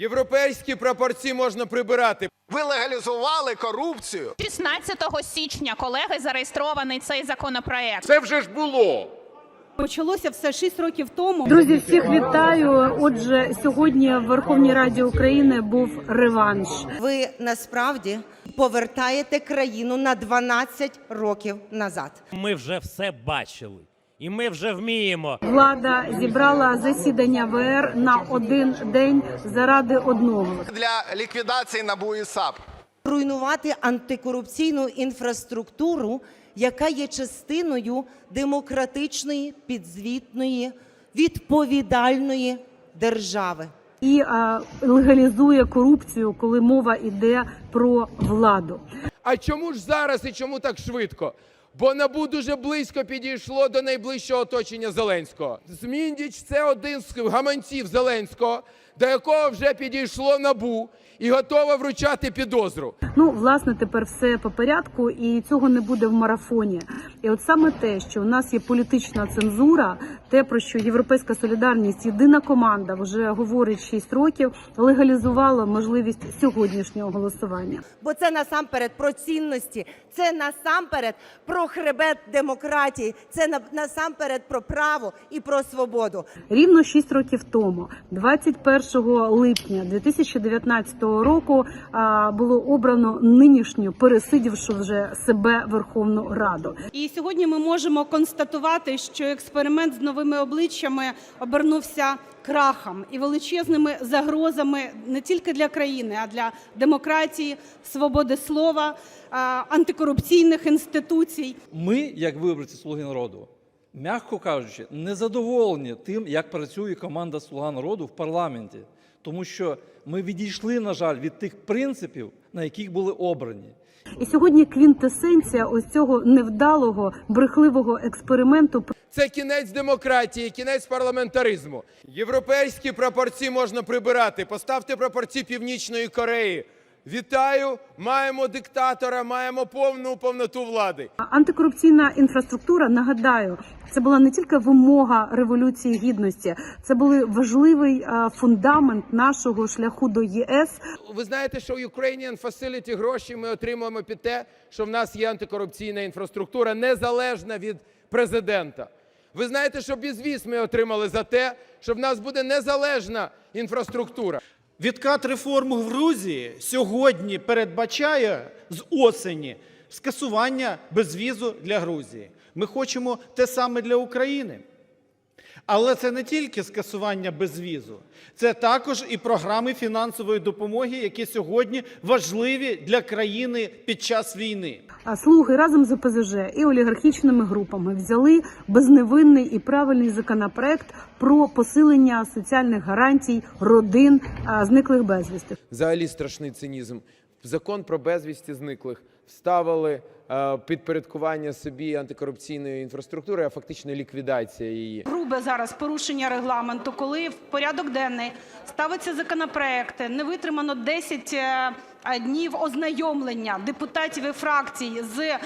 Європейські прапорці можна прибирати. Ви легалізували корупцію. 16 січня колеги зареєстрований цей законопроект. Це вже ж було. Почалося все 6 років тому. Друзі, всіх вітаю. Отже, сьогодні в Верховній Раді України був реванш. Ви насправді повертаєте країну на 12 років назад. Ми вже все бачили, і ми вже вміємо. Влада зібрала засідання ВР на один день заради одного. Для ліквідації НАБУ і САП. Руйнувати антикорупційну інфраструктуру, яка є частиною демократичної, підзвітної, відповідальної держави. І а, легалізує корупцію, коли мова йде про владу. А чому ж зараз і чому так швидко? Бо НАБУ дуже близько підійшло до найближчого оточення Зеленського. Зміндіч це один з гаманців Зеленського, до якого вже підійшло НАБУ і готово вручати підозру. Ну, власне, тепер все по порядку, і цього не буде в марафоні. І от саме те, що у нас є політична цензура, те про що Європейська солідарність, єдина команда вже говорить 6 років, легалізувало можливість сьогоднішнього голосування. Бо це насамперед про цінності, це насамперед про хребет демократії, це на- насамперед про право і про свободу. Рівно 6 років тому, 21 липня 2019 року, було обрано нинішню, пересидівши вже себе Верховну Раду. І сьогодні ми можемо констатувати, що експеримент з новими обличчями обернувся крахом і величезними загрозами не тільки для країни, а для демократії, свободи слова, антикорупційних інституцій. Ми, як виборці Слуги народу, м'яко кажучи, не задоволені тим, як працює команда Слуга народу в парламенті, тому що ми відійшли, на жаль, від тих принципів, на яких були обрані. І сьогодні квінтесенція ось цього невдалого брехливого експерименту Це кінець демократії, кінець парламентаризму. Європейські прапорці можна прибирати. Поставте прапорці Північної Кореї. Вітаю! Маємо диктатора, маємо повну повноту влади. Антикорупційна інфраструктура, нагадаю, це була не тільки вимога революції гідності, це були важливий е, фундамент нашого шляху до ЄС. Ви знаєте, що Ukrainian Facility гроші ми отримуємо під те, що в нас є антикорупційна інфраструктура, незалежна від президента. Ви знаєте, що безвіз ми отримали за те, що в нас буде незалежна інфраструктура. Відкат реформ в Грузії сьогодні передбачає з осені скасування безвізу для Грузії. Ми хочемо те саме для України. Але це не тільки скасування безвізу, це також і програми фінансової допомоги, які сьогодні важливі для країни під час війни. А слуги разом з ОПЗЖ і олігархічними групами взяли безневинний і правильний законопроект про посилення соціальних гарантій родин зниклих безвісти. Взагалі страшний цинізм. Закон про безвісті зниклих вставили е, підпорядкування собі антикорупційної інфраструктури, а фактично ліквідація її. Грубе зараз порушення регламенту, коли в порядок денний ставиться законопроекти, не витримано 10 е, днів ознайомлення депутатів і фракцій з е,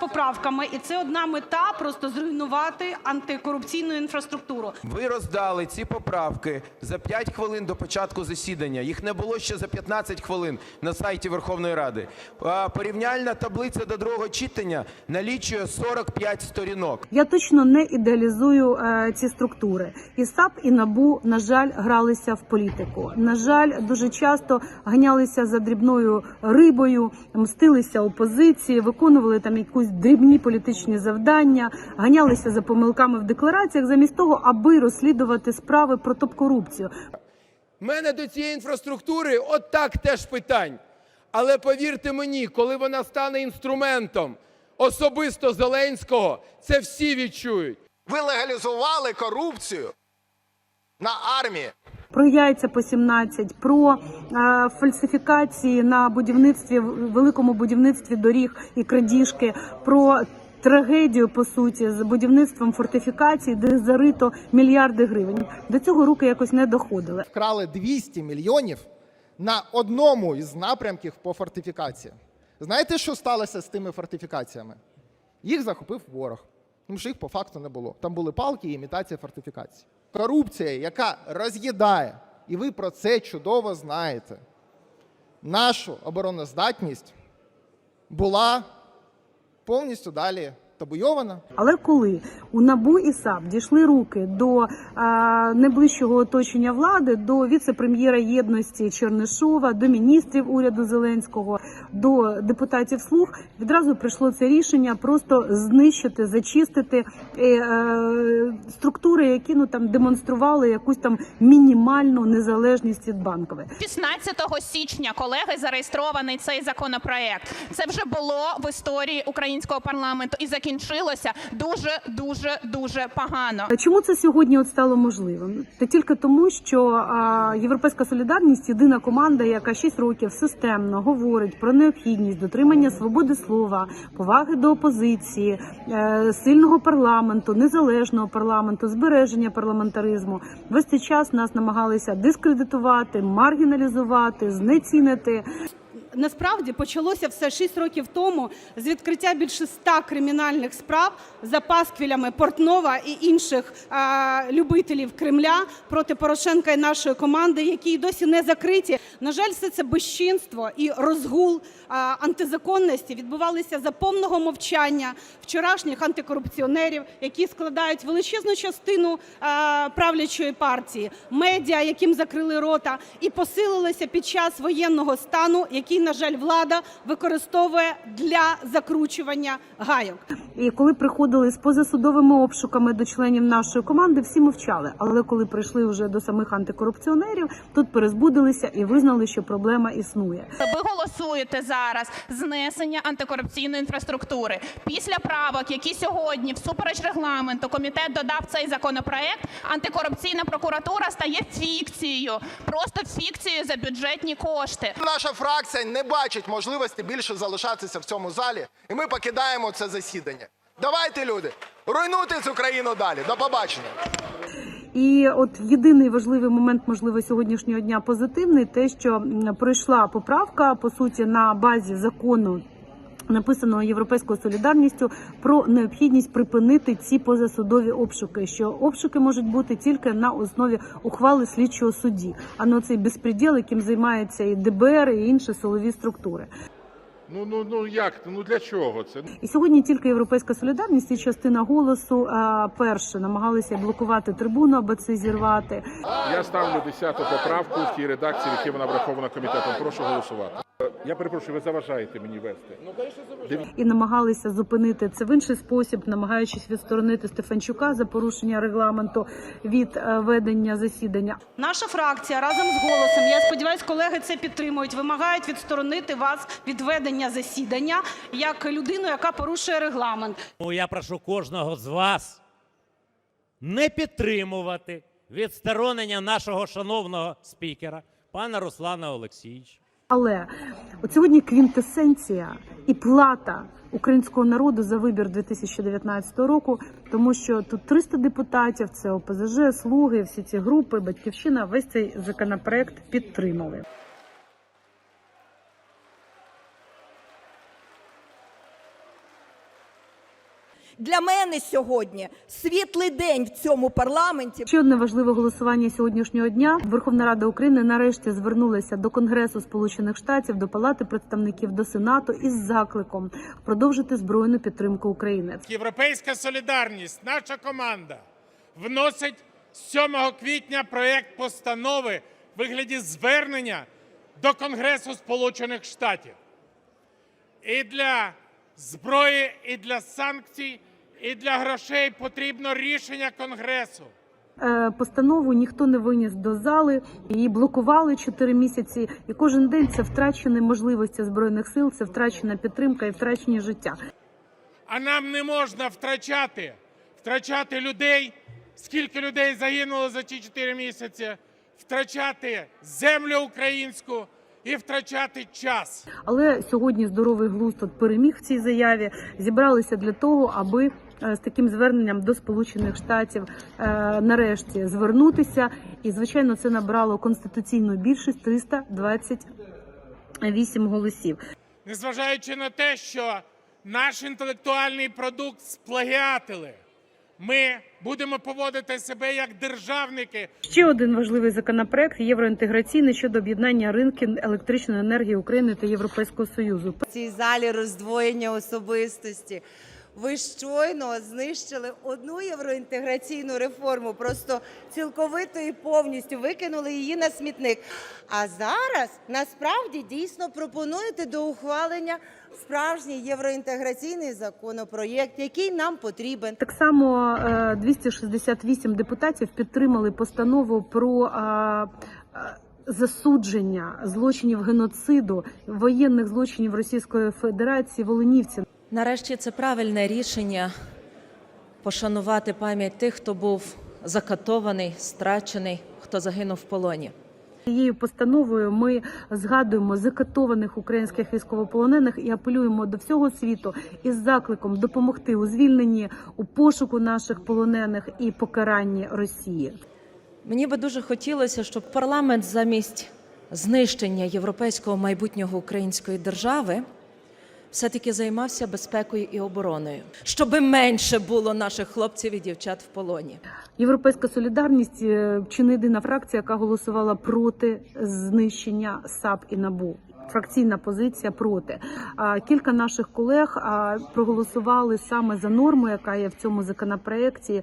поправками, і це одна мета просто зруйнувати антикорупційну інфраструктуру. Ви роздали ці поправки за 5 хвилин до початку засідання. Їх не було ще за 15 хвилин на сайті Верховної Ради. Порівняльна таблиця до другого читання налічує 45 сторінок. Я точно не ідеалізую е, ці структури. І САП, і НАБУ, на жаль, гралися в політику. На жаль, дуже часто ганялися за дрібною рибою, мстилися опозиції, виконували там якісь дрібні політичні завдання, ганялися за помилками в деклараціях, замість того, аби розслідувати справи про топ-корупцію. В мене до цієї інфраструктури от так теж питань. Але повірте мені, коли вона стане інструментом особисто Зеленського, це всі відчують. Ви легалізували корупцію на армії. Про яйця по 17, про е, фальсифікації на будівництві великому будівництві доріг і крадіжки, про трагедію по суті з будівництвом фортифікацій, де зарито мільярди гривень. До цього руки якось не доходили. вкрали 200 мільйонів на одному із напрямків по фортифікації. Знаєте, що сталося з тими фортифікаціями? Їх захопив ворог, тому що їх по факту не було. Там були палки і імітація фортифікації. Корупція, яка роз'їдає І ви про це чудово знаєте. Нашу обороноздатність була повністю далі табуйована. Але коли у НАБУ і САП дійшли руки до е, найближчого оточення влади, до віце-прем'єра єдності Чернишова, до міністрів уряду Зеленського, до депутатів слуг, відразу прийшло це рішення просто знищити, зачистити е, е, структури, які ну там демонстрували якусь там мінімальну незалежність від банкової. 16 січня колеги зареєстрований цей законопроект. Це вже було в історії українського парламенту і закінчилося дуже дуже дуже погано. Чому це сьогодні от стало можливим? Та тільки тому, що Європейська солідарність єдина команда, яка 6 років системно говорить про необхідність дотримання свободи слова, поваги до опозиції, е, сильного парламенту, незалежного парламенту, збереження парламентаризму. Весь цей час нас намагалися дискредитувати, маргіналізувати, знецінити. Насправді почалося все 6 років тому з відкриття більше 100 кримінальних справ за пасквілями Портнова і інших любителів Кремля проти Порошенка і нашої команди, які й досі не закриті. На жаль, все це безчинство і розгул антизаконності відбувалися за повного мовчання вчорашніх антикорупціонерів, які складають величезну частину правлячої партії, медіа, яким закрили рота, і посилилися під час воєнного стану, який, на жаль, влада використовує для закручування гайок. І коли приходили з позасудовими обшуками до членів нашої команди, всі мовчали. Але коли прийшли вже до самих антикорупціонерів, тут перезбудилися і визнали, що проблема існує. Ви голосуєте зараз знесення антикорупційної інфраструктури. Після правок, які сьогодні всупереч регламенту комітет додав цей законопроект, антикорупційна прокуратура стає фікцією, просто фікцією за бюджетні кошти. Наша фракція не бачить можливості більше залишатися в цьому залі, і ми покидаємо це засідання. Давайте, люди, руйнуйте цю країну далі. До побачення. І от єдиний важливий момент, можливо, сьогоднішнього дня позитивний, те, що пройшла поправка по суті на базі закону. Написаного європейською солідарністю про необхідність припинити ці позасудові обшуки, що обшуки можуть бути тільки на основі ухвали слідчого судді, а не цей безпреділ, яким займається і ДБР, і інші силові структури. Ну ну ну як? Ну для чого це? І сьогодні тільки європейська солідарність і частина голосу а, перше намагалися блокувати трибуну, аби це зірвати. Я ставлю 10 поправку в тій редакції, в якій вона врахована комітетом. Прошу голосувати. Я перепрошую, ви заважаєте мені вести. і намагалися зупинити це в інший спосіб, намагаючись відсторонити Стефанчука за порушення регламенту від е, ведення засідання. Наша фракція разом з голосом, я сподіваюся, колеги це підтримують, вимагають відсторонити вас від ведення засідання як людину, яка порушує регламент. Тому я прошу кожного з вас не підтримувати відсторонення нашого шановного спікера, пана Руслана Олексійовича. Але от сьогодні квінтесенція і плата українського народу за вибір 2019 року, тому що тут 300 депутатів, це ОПЗЖ, слуги, всі ці групи, батьківщина, весь цей законопроект підтримали. Для мене сьогодні світлий день в цьому парламенті. Ще одне важливе голосування сьогоднішнього дня. Верховна Рада України нарешті звернулася до Конгресу Сполучених Штатів, до Палати представників до Сенату із закликом продовжити збройну підтримку України. Європейська солідарність, наша команда вносить 7 квітня проект постанови в вигляді звернення до Конгресу Сполучених Штатів. І для зброї, і для санкцій, і для грошей потрібно рішення Конгресу. Е, Постанову ніхто не виніс до зали, її блокували 4 місяці. І кожен день це втрачені можливості збройних сил, це втрачена підтримка і втрачені життя. А нам не можна втрачати, втрачати людей. Скільки людей загинуло за ті 4 місяці, втрачати землю українську і втрачати час. Але сьогодні здоровий глузд переміг в цій заяві. Зібралися для того, аби з таким зверненням до Сполучених Штатів е, нарешті звернутися. І звичайно, це набрало конституційну більшість 328 голосів. Незважаючи на те, що наш інтелектуальний продукт сплагіатили, Ми будемо поводити себе як державники, Ще один важливий законопроект євроінтеграційний щодо об'єднання ринків електричної енергії України та Європейського Союзу. В цій залі роздвоєння особистості. Ви щойно знищили одну євроінтеграційну реформу, просто цілковито і повністю викинули її на смітник. А зараз насправді дійсно пропонуєте до ухвалення справжній євроінтеграційний законопроєкт, який нам потрібен. Так само е, 268 депутатів підтримали постанову про е, е, засудження злочинів геноциду, воєнних злочинів Російської Федерації волинівців. Нарешті це правильне рішення пошанувати пам'ять тих, хто був закатований, страчений, хто загинув в полоні. Цією постановою ми згадуємо закатованих українських військовополонених і апелюємо до всього світу із закликом допомогти у звільненні, у пошуку наших полонених і покаранні Росії. Мені би дуже хотілося, щоб парламент замість знищення європейського майбутнього української держави все-таки займався безпекою і обороною, щоб менше було наших хлопців і дівчат в полоні. Європейська солідарність е, чи не єдина фракція, яка голосувала проти знищення САП і НАБУ. Фракційна позиція проти. Кілька наших колег проголосували саме за норму, яка є в цьому законопроекті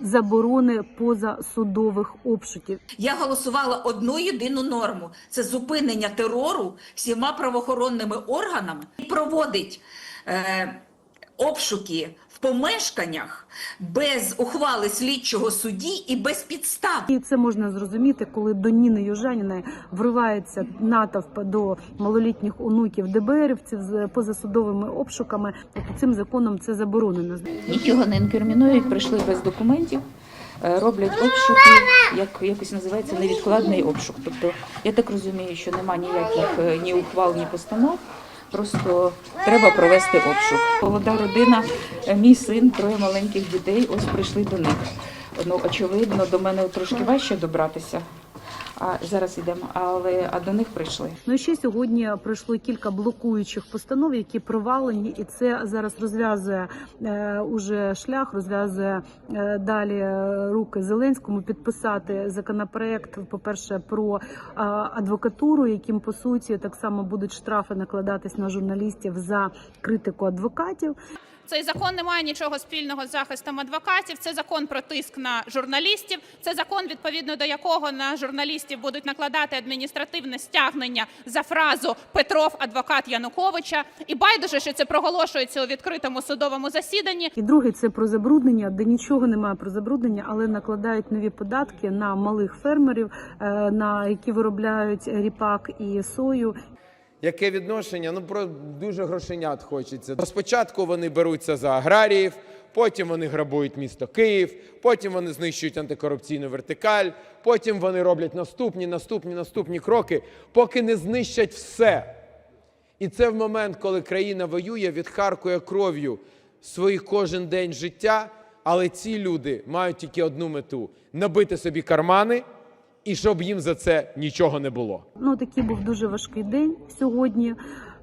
заборони позасудових обшуків. Я голосувала одну єдину норму: це зупинення терору всіма правоохоронними органами і проводить е, обшуки помешканнях без ухвали слідчого судді і без підстав. І це можна зрозуміти, коли до Ніни Южаніної вривається натовп до малолітніх онуків ДБРівців з позасудовими обшуками. Тобто цим законом це заборонено. Нічого не інкримінують, прийшли без документів, е, роблять обшуки, як якось називається невідкладний обшук. Тобто я так розумію, що нема ніяких е, ні ухвал, ні постанов. Просто треба провести обшук. Молода родина, е, мій син, троє маленьких дітей. Ось прийшли до них. Ну очевидно, до мене трошки важче добратися. А зараз йдемо, але а до них прийшли. Ну і ще сьогодні пройшло кілька блокуючих постанов, які провалені, і це зараз розв'язує е, уже шлях, розв'язує е, далі е, руки Зеленському підписати законопроект. По перше, про е, адвокатуру, яким по суті так само будуть штрафи накладатись на журналістів за критику адвокатів. Цей закон не має нічого спільного з захистом адвокатів. Це закон про тиск на журналістів. Це закон, відповідно до якого на журналістів будуть накладати адміністративне стягнення за фразу Петров, адвокат Януковича. І байдуже, що це проголошується у відкритому судовому засіданні. І другий це про забруднення, де нічого немає про забруднення, але накладають нові податки на малих фермерів, е, на які виробляють ріпак і сою. Яке відношення? Ну про дуже грошенят хочеться. Спочатку вони беруться за аграріїв, потім вони грабують місто Київ, потім вони знищують антикорупційну вертикаль, потім вони роблять наступні, наступні, наступні кроки, поки не знищать все. І це в момент, коли країна воює, відхаркує кров'ю свої кожен день життя. Але ці люди мають тільки одну мету набити собі кармани, і щоб їм за це нічого не було. Ну такий був дуже важкий день сьогодні.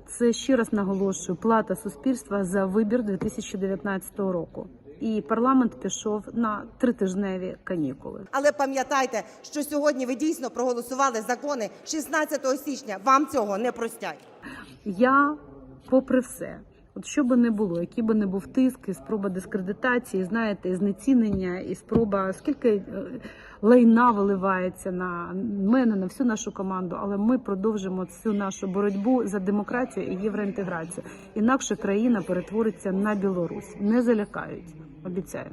Це ще раз наголошую плата суспільства за вибір 2019 року. І парламент пішов на тритижневі канікули. Але пам'ятайте, що сьогодні ви дійсно проголосували закони 16 січня. Вам цього не простять. Я, попри все, от що би не було, який би не був тиск, і спроба дискредитації, знаєте, і знецінення, і спроба скільки е, лайна виливається на мене, на всю нашу команду, але ми продовжимо цю нашу боротьбу за демократію і євроінтеграцію. Інакше країна перетвориться на Білорусь. Не залякають, обіцяю.